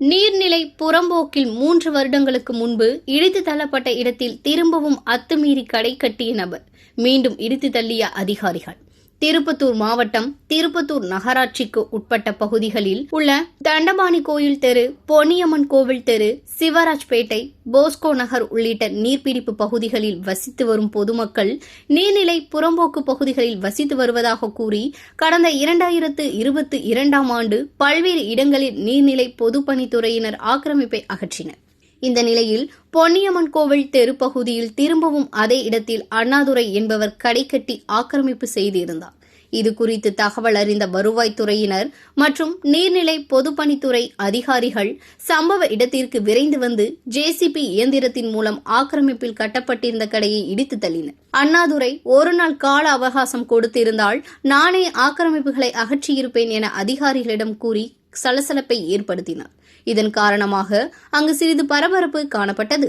நீர்நிலை புறம்போக்கில் மூன்று வருடங்களுக்கு முன்பு இடித்து தள்ளப்பட்ட இடத்தில் திரும்பவும் அத்துமீறி கடை கட்டிய நபர். மீண்டும் இடித்து தள்ளிய அதிகாரிகள். திருப்பத்தூர் மாவட்டம் திருப்பத்தூர் நகராட்சிக்கு உட்பட்ட பகுதிகளில் உள்ள தண்டபாணி கோயில் தெரு பொன்னியம்மன் கோவில் தெரு சிவராஜ்பேட்டை போஸ்கோ நகர் உள்ளிட்ட நீர்பிடிப்பு பகுதிகளில் வசித்து வரும் பொதுமக்கள் நீர்நிலை புறம்போக்கு பகுதிகளில் வசித்து வருவதாக கூறி கடந்த இரண்டாயிரத்து இருபத்தி இரண்டாம் ஆண்டு பல்வேறு இடங்களில் நீர்நிலை பொதுப்பணித்துறையினர் ஆக்கிரமிப்பை அகற்றினர். இந்த நிலையில் பொன்னியம்மன் கோவில் தெரு பகுதியில் திரும்பவும் அதே இடத்தில் அண்ணாதுரை என்பவர் கடை கட்டி ஆக்கிரமிப்பு செய்திருந்தார். இது குறித்து தகவல் அறிந்த வருவாய்த்துறையினர் மற்றும் நீர்நிலை பொதுப்பணித்துறை அதிகாரிகள் சம்பவ இடத்திற்கு விரைந்து வந்து ஜேசிபி இயந்திரத்தின் மூலம் ஆக்கிரமிப்பில் கட்டப்பட்டிருந்த கடையை இடித்து தள்ளினர். அண்ணாதுரை ஒரு நாள் கால அவகாசம் கொடுத்திருந்தால் நானே ஆக்கிரமிப்புகளை அகற்றியிருப்பேன் என அதிகாரிகளிடம் கூறி சலசலப்பை ஏற்படுத்தினார். இதன் காரணமாக அங்கு சிறிது பரபரப்பு காணப்பட்டது.